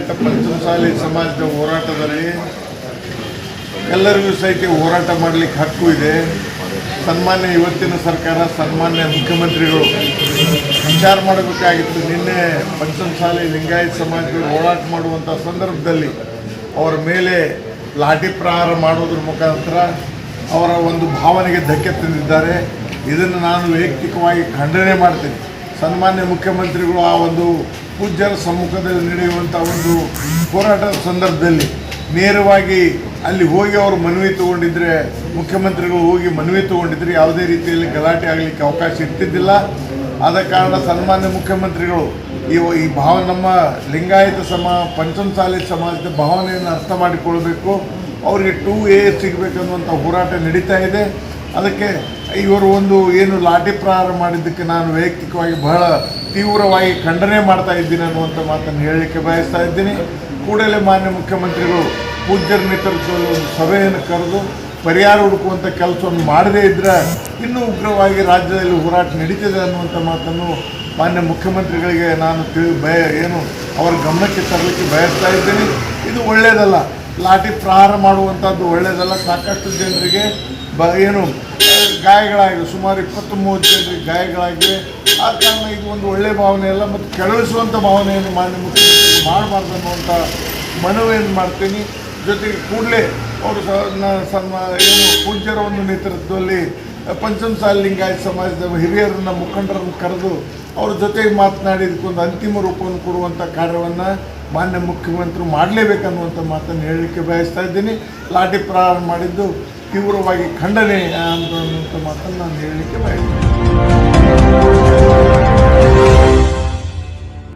ಪಂಚಮಸಾಲಿ ಸಮಾಜದ ಹೋರಾಟದಲ್ಲಿ ಎಲ್ಲರಿಗೂ ಸಹಿತ ಹೋರಾಟ ಮಾಡಲಿಕ್ಕೆ ಹಕ್ಕು ಇದೆ. ಸನ್ಮಾನ್ಯ ಇವತ್ತಿನ ಸರ್ಕಾರ, ಸನ್ಮಾನ್ಯ ಮುಖ್ಯಮಂತ್ರಿಗಳು ವಿಚಾರ ಮಾಡಬೇಕಾಗಿತ್ತು. ನಿನ್ನೆ ಪಂಚಮಸಾಲಿ ಲಿಂಗಾಯತ್ ಸಮಾಜದ ಹೋರಾಟ ಮಾಡುವಂಥ ಸಂದರ್ಭದಲ್ಲಿ ಅವರ ಮೇಲೆ ಲಾಠಿ ಪ್ರಹಾರ ಮಾಡೋದ್ರ ಮುಖಾಂತರ ಅವರ ಒಂದು ಭಾವನೆಗೆ ಧಕ್ಕೆ ತಂದಿದ್ದಾರೆ. ಇದನ್ನು ನಾನು ವೈಯಕ್ತಿಕವಾಗಿ ಖಂಡನೆ ಮಾಡ್ತೀನಿ. ಸನ್ಮಾನ್ಯ ಮುಖ್ಯಮಂತ್ರಿಗಳು ಆ ಒಂದು ಪೂಜ್ಯರ ಸಮ್ಮುಖದಲ್ಲಿ ನಡೆಯುವಂಥ ಒಂದು ಹೋರಾಟದ ಸಂದರ್ಭದಲ್ಲಿ ನೇರವಾಗಿ ಅಲ್ಲಿ ಹೋಗಿ ಅವರು ಮನವಿ ತಗೊಂಡಿದ್ರೆ, ಮುಖ್ಯಮಂತ್ರಿಗಳು ಹೋಗಿ ಮನವಿ ತಗೊಂಡಿದ್ರೆ ಯಾವುದೇ ರೀತಿಯಲ್ಲಿ ಗಲಾಟೆ ಆಗಲಿಕ್ಕೆ ಅವಕಾಶ ಇರ್ತಿದ್ದಿಲ್ಲ. ಆದ ಕಾರಣ ಸನ್ಮಾನ್ಯ ಮುಖ್ಯಮಂತ್ರಿಗಳು ಈ ಈ ಭಾವ ನಮ್ಮ ಲಿಂಗಾಯತ ಸಮ ಪಂಚಮಸಾಲಿ ಸಮಾಜದ ಭಾವನೆಯನ್ನು ಅರ್ಥ ಮಾಡಿಕೊಳ್ಬೇಕು. ಅವರಿಗೆ ಟೂ ಎ ಸಿಗಬೇಕನ್ನುವಂಥ ಹೋರಾಟ ನಡೀತಾ ಇದೆ. ಅದಕ್ಕೆ ಇವರು ಒಂದು ಏನು ಲಾಠಿ ಪ್ರಹಾರ ಮಾಡಿದ್ದಕ್ಕೆ ನಾನು ವೈಯಕ್ತಿಕವಾಗಿ ಬಹಳ ತೀವ್ರವಾಗಿ ಖಂಡನೆ ಮಾಡ್ತಾ ಇದ್ದೀನಿ ಅನ್ನುವಂಥ ಮಾತನ್ನು ಹೇಳಲಿಕ್ಕೆ ಬಯಸ್ತಾ ಇದ್ದೀನಿ. ಕೂಡಲೇ ಮಾನ್ಯ ಮುಖ್ಯಮಂತ್ರಿಗಳು ಪೂಜ್ಯರ ನೇತೃತ್ವದಲ್ಲಿ ಒಂದು ಸಭೆಯನ್ನು ಕರೆದು ಪರಿಹಾರ ಹುಡುಕುವಂಥ ಕೆಲಸವನ್ನು ಮಾಡದೇ ಇದ್ದರೆ ಇನ್ನೂ ಉಗ್ರವಾಗಿ ರಾಜ್ಯದಲ್ಲಿ ಹೋರಾಟ ನಡೀತದೆ ಅನ್ನುವಂಥ ಮಾತನ್ನು ಮಾನ್ಯ ಮುಖ್ಯಮಂತ್ರಿಗಳಿಗೆ ನಾನು ತಿಳಿ ಬಯ ಏನು ಅವರ ಗಮನಕ್ಕೆ ತರಲಿಕ್ಕೆ ಬಯಸ್ತಾ ಇದ್ದೀನಿ. ಇದು ಒಳ್ಳೆಯದಲ್ಲ ಲಾಠಿ ಪ್ರಹಾರ ಮಾಡುವಂಥದ್ದು ಒಳ್ಳೆಯದಲ್ಲ ಸಾಕಷ್ಟು ಜನರಿಗೆ ಬ ಏನು ಗಾಯಗಳಾಗಿವೆ. ಸುಮಾರು ಇಪ್ಪತ್ತು ಮೂವತ್ತು ಜನರಿಗೆ ಗಾಯಗಳಾಗಿವೆ. ಆ ಕಾರಣ ಇದು ಒಂದು ಒಳ್ಳೆಯ ಭಾವನೆ ಅಲ್ಲ, ಮತ್ತು ಕೆಳಗಿಸುವಂಥ ಭಾವನೆಯನ್ನು ಮಾಡಿ ಮುಖ್ಯಮಂತ್ರಿ ಮಾಡಬಾರ್ದು ಅನ್ನುವಂಥ ಮನವಿಯನ್ನು ಮಾಡ್ತೀನಿ. ಜೊತೆಗೆ ಕೂಡಲೇ ಅವರು ಸ, ನ- ಏನು ಪೂಜ್ಯರ ಒಂದು ನೇತೃತ್ವದಲ್ಲಿ ಪಂಚಮಸಾಲ ಲಿಂಗಾಯತ ಸಮಾಜದ ಹಿರಿಯರನ್ನ ಮುಖಂಡರನ್ನು ಕರೆದು ಅವ್ರ ಜೊತೆಗೆ ಮಾತನಾಡಿ ಇದಕ್ಕೊಂದು ಅಂತಿಮ ರೂಪವನ್ನು ಕೊಡುವಂಥ ಕಾರ್ಯವನ್ನು ಮಾನ್ಯ ಮುಖ್ಯಮಂತ್ರಿ ಮಾಡಲೇಬೇಕನ್ನುವಂಥ ಮಾತನ್ನು ಹೇಳಲಿಕ್ಕೆ ಬಯಸ್ತಾ ಇದ್ದೀನಿ. ಲಾಠಿ ಪ್ರಾರಂಭ ಮಾಡಿದ್ದು ತೀವ್ರವಾಗಿ ಖಂಡನೆ ಅಂತ ಮಾತನ್ನು ನಾನು ಹೇಳಲಿಕ್ಕೆ ಬಯಸ್ತೀನಿ.